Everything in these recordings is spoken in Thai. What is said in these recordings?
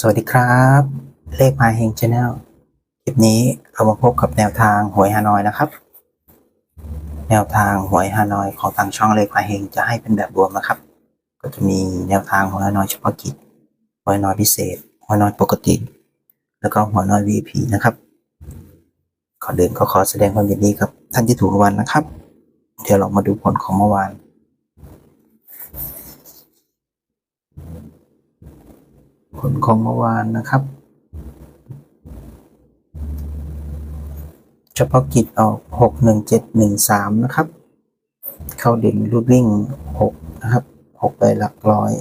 สวัสดีครับ เลขมาเฮงชาแนลคลิปนี้เรามาพบกับแนวทางหวยฮานอยนะครับ แนวทางหวยฮานอยของทางช่องเลขมาเฮงจะให้เป็นแบบรวมนะครับ ก็จะมีแนวทางหวยฮานอยเฉพาะกิจหวยฮานอยพิเศษหวยฮานอยปกติ แล้วก็หวยฮานอย VIP นะครับก่อนเดินก็ขอแสดงความยินดีกับท่านที่ถูกรางวัลนะครับ เดี๋ยวเรามาดูผลของเมื่อวาน ผลของเมื่อวานนะครับ เฉพาะกิจออกหกหนึ่งเจ็ดหนึ่งสามนะครับ เข้าเด่นรูดวิ่งหกนะครับหกไปหลักร้อย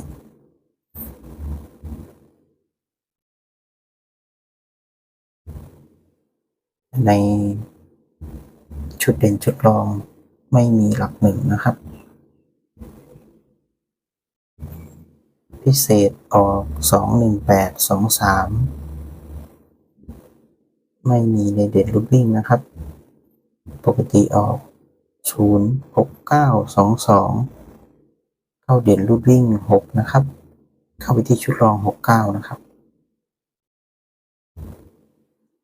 ในชุดเด่นชุดรองไม่มีหลักหนึ่งนะครับ พิเศษออกสองหนึ่งแปดสองสามไม่มีในเด็ดรูดวิ่งนะครับ ปกติออกศูนย์หกเก้าสองสองเข้าเด่นรูดวิ่งหกนะครับ เข้าไปที่ชุดรองหกเก้านะครับ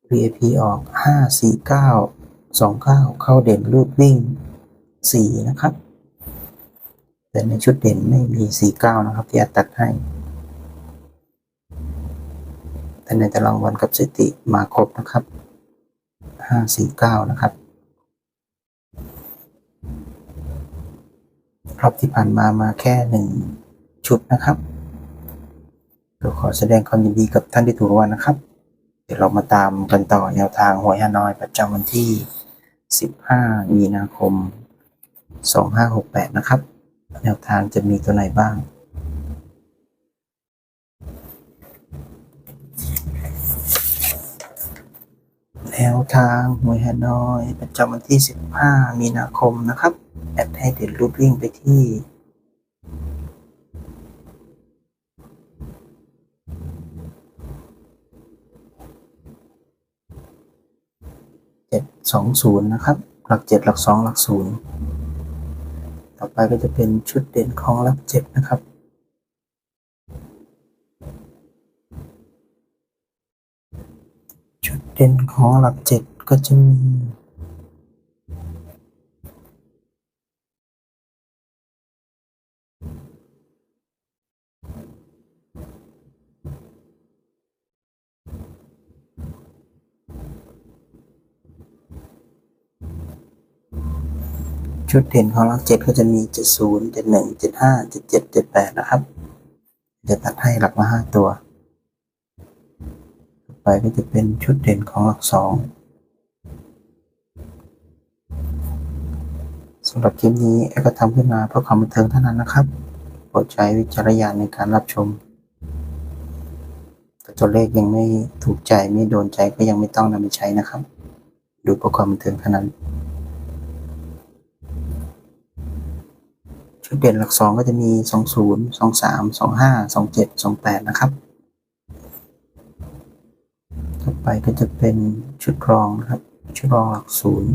VIP ออกห้าสี่เก้าสองเก้าเข้าเด่นรูดวิ่งสี่นะครับ แต่ในชุดเด่นไม่มีสี่เก้านะครับ ที่อาตัดให้ แต่ในตารางวันกับสติมาครบนะครับห้าสี่เก้านะครับรอบที่ผ่านมามาแค่หนึ่งชุดนะครับเราขอแสดงความยินดีกับท่านที่ถูกรางวัลนะครับ เดี๋ยวเรามาตามกันต่อแนวทางหวยฮานอยประจำวันที่ 15 มีนาคม 2568 นะครับ แนวทางจะมีตัวไหนบ้างแนวทางหวยฮานอยประจำวันที่ 15 มีนาคมนะครับ แอดให้เด็ดรูดวิ่งไปที่720นะครับ หลัก7หลัก2หลัก0 ต่อไปก็จะเป็นชุดเด่นของหลัก7นะครับ ชุดเด่นของหลัก7ก็จะมี ชุดเด่นของหลัก7ก็จะมี70 71 75 77 78นะครับ จะตัดให้หลักมา5ตัว ต่อไปก็จะเป็นชุดเด่นของหลักสองสำหรับคลิปนี้แอดก็ทำขึ้นมาเพื่อความบันเทิงเท่านั้นนะครับโปรดใช้วิจารณญาณในการรับชมแต่ตัวเลขยังไม่ถูกใจไม่โดนใจก็ยังไม่ต้องนำไปใช้นะครับ ดูเพื่อความบันเทิงเท่านั้น ชุดเด่นหลักสองก็จะมี 20 23 25 27 28 นะครับ ต่อไปก็จะเป็นชุดรองนะครับ ชุดรองหลักศูนย์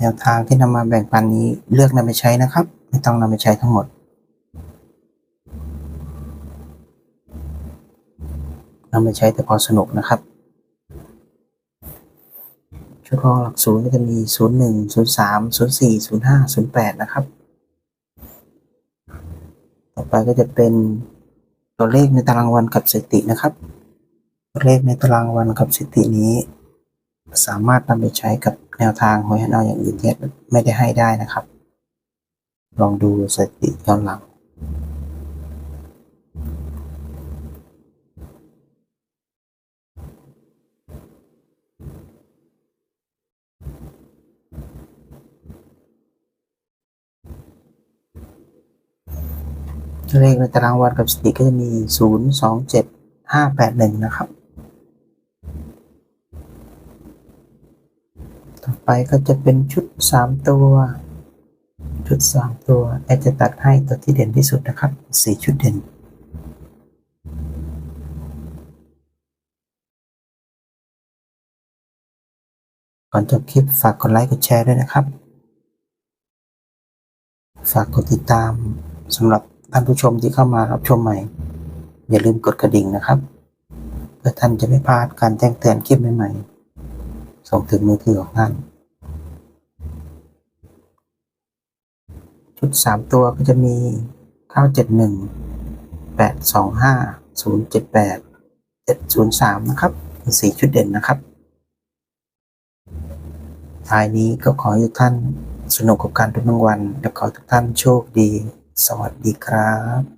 แนวทางที่นำมาแบ่งปันนี้เลือกนำไปใช้นะครับ ไม่ต้องนำไปใช้ทั้งหมด นำไปใช้แต่พอสนุกนะครับชุดรองหลักศูนย์ก็จะมี 01 03 04 05 08 นะครับ ต่อไปก็จะเป็นตัวเลขในตารางวันกับสถิตินะครับ ตัวเลขในตารางวันกับสถิตินี้ สามารถนำไปใช้กับแนวทางหวยฮานอยอย่างอื่นที่ไม่ได้ให้ได้นะครับ ลองดูสถิติย้อนหลัง เลขในตารางวันกับสติก็จะมี 0 2 7 5 8 1 นะครับ ต่อไปก็จะเป็นชุด 3 ตัว ชุด 3 ตัวแอดจะตัดให้ตัวที่เด่นที่สุดนะครับ 4 ชุดเด่นก่อนจบคลิปฝากกดไลค์กดแชร์ด้วยนะครับ ฝากกดติดตามสำหรับ ท่านผู้ชมที่เข้ามารับชมใหม่ อย่าลืมกดกระดิ่งนะครับเพื่อท่านจะไม่พลาดการแจ้งเตือนคลิปใหม่ๆส่งถึงมือถือของท่าน ชุดสามตัวก็จะมีเก้าเจ็ดหนึ่งแปดสองห้าศูนะครับเป็นสี่ชุดเด่นนะครับท้ายนี้ก็ขอให้ทุกท่านสนุกกับการทุกรางวัลและขอให้ทุกท่านโชคดี สวัสดีครับ